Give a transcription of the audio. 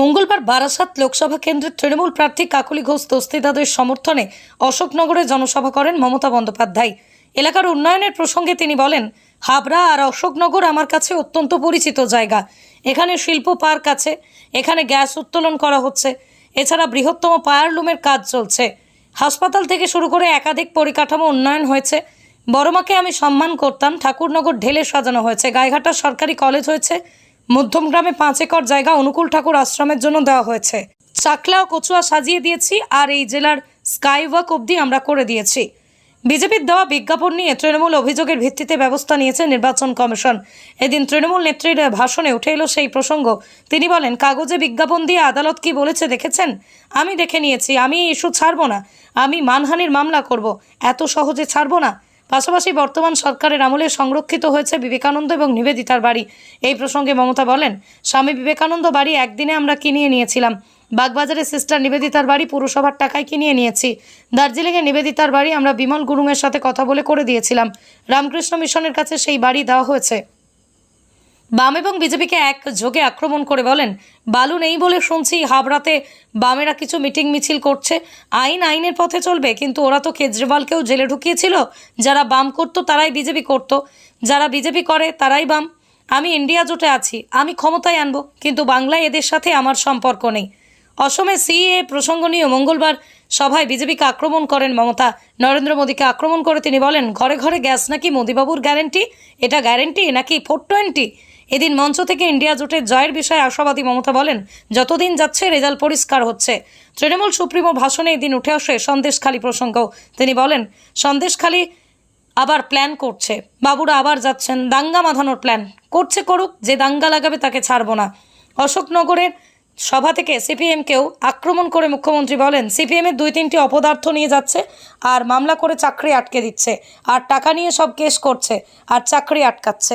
মঙ্গলবার বারাসাত লোকসভা কেন্দ্রের তৃণমূল প্রার্থী কাকলি ঘোষ দস্তিদাদের সমর্থনে অশোকনগরে জনসভা করেন মমতা বন্দ্যোপাধ্যায়। এলাকার উন্নয়নের প্রসঙ্গে তিনি বলেন, হাবড়া আর অশোকনগর আমার কাছে অত্যন্ত পরিচিত জায়গা। এখানে শিল্প পার্ক আছে, এখানে গ্যাস উত্তোলন করা হচ্ছে, এছাড়া বৃহত্তম পায়ারলুমের কাজ চলছে। হাসপাতাল থেকে শুরু করে একাধিক পরিকাঠামো উন্নয়ন হয়েছে। বড়মাকে আমি সম্মান করতাম, ঠাকুরনগর ঢেলে সাজানো হয়েছে। গাইঘাটা সরকারি কলেজ হয়েছে মধ্যমগ্রামে পাঁচ একর জায়গা অনুকূল ঠাকুর আশ্রমের জন্য দেওয়া হয়েছে। চাকলা ও কচুয়া সাজিয়ে দিয়েছি আর এই জেলার স্কাইওয়াক অবধি আমরা করে দিয়েছি। বিজেপির দেওয়া বিজ্ঞাপন নিয়ে তৃণমূল অভিযোগের ভিত্তিতে ব্যবস্থা নিয়েছে নির্বাচন কমিশন। এদিন তৃণমূল নেত্রীর ভাষণে উঠে এলো সেই প্রসঙ্গ। তিনি বলেন, কাগজে বিজ্ঞাপন দিয়ে আদালত কি বলেছে দেখেছেন? আমি দেখে নিয়েছি, আমি ইস্যু ছাড়বো না। আমি মানহানির মামলা করব। এত সহজে ছাড়বো না। পাশাপাশি বর্তমান সরকারের আমলে সংরক্ষিত হয়েছে বিবেকানন্দ এবং নিবেদিতার বাড়ি। এই প্রসঙ্গে মমতা বলেন, স্বামী বিবেকানন্দ বাড়ি একদিনে আমরা কিনিয়ে নিয়েছিলাম। বাগবাজারে সিস্টার নিবেদিতার বাড়ি পুরসভার টাকায় কিনিয়ে নিয়েছি। দার্জিলিংয়ে নিবেদিতার বাড়ি আমরা বিমল গুরুংয়ের সাথে কথা বলে করে দিয়েছিলাম। রামকৃষ্ণ মিশনের কাছে সেই বাড়ি দেওয়া হয়েছে। বাম এবং বিজেপিকে এক যোগে আক্রমণ করে বলেন, বালু নেই বলে শুনছি, হাবড়াতে বামেরা কিছু মিটিং মিছিল করছে, আইন আইনের পথে চলবে, কিন্তু ওরা তো কেজরিওয়ালকেও জেলে ঢুকিয়েছিল, যারা বাম করতো তারাই বিজেপি করতো, যারা বিজেপি করে তারাই বাম। আমি ইন্ডিয়া জোটে আছি, আমি ক্ষমতায় আনব, কিন্তু বাংলায় এদের সাথে আমার সম্পর্ক নেই। অসমে সিএ প্রসঙ্গ নিয়ে মঙ্গলবার সভায় বিজেপিকে আক্রমণ করেন মমতা। নরেন্দ্র মোদীকে আক্রমণ করে তিনি বলেন, ঘরে ঘরে গ্যাস নাকি মোদীবাবুর গ্যারেন্টি? এটা গ্যারেন্টি নাকি ফোর টোয়েন্টি এদিন মঞ্চ থেকে ইন্ডিয়া জোটের জয়ের বিষয়ে আশাবাদী মমতা বলেন, যতদিন যাচ্ছে রেজাল্ট পরিষ্কার হচ্ছে। তৃণমূল সুপ্রিমো ভাষণে এদিন উঠে আসে সন্দেশখালী প্রসঙ্গ। তিনি বলেন, সন্দেশখালী আবার প্ল্যান করছে। বাবুরা আবার যাচ্ছেন, দাঙ্গা মাধানোর প্ল্যান করছে করুক, যে দাঙ্গা লাগাবে তাকে ছাড়বো না। অশোকনগরের সভা থেকে সিপিএমকেও আক্রমণ করে মুখ্যমন্ত্রী বলেন, সিপিএমের দুই তিনটি অপদার্থ নিয়ে যাচ্ছে, আর মামলা করে চাকরি আটকে দিচ্ছে, আর টাকা নিয়ে সব কেস করছে, আর চাকরি আটকাচ্ছে।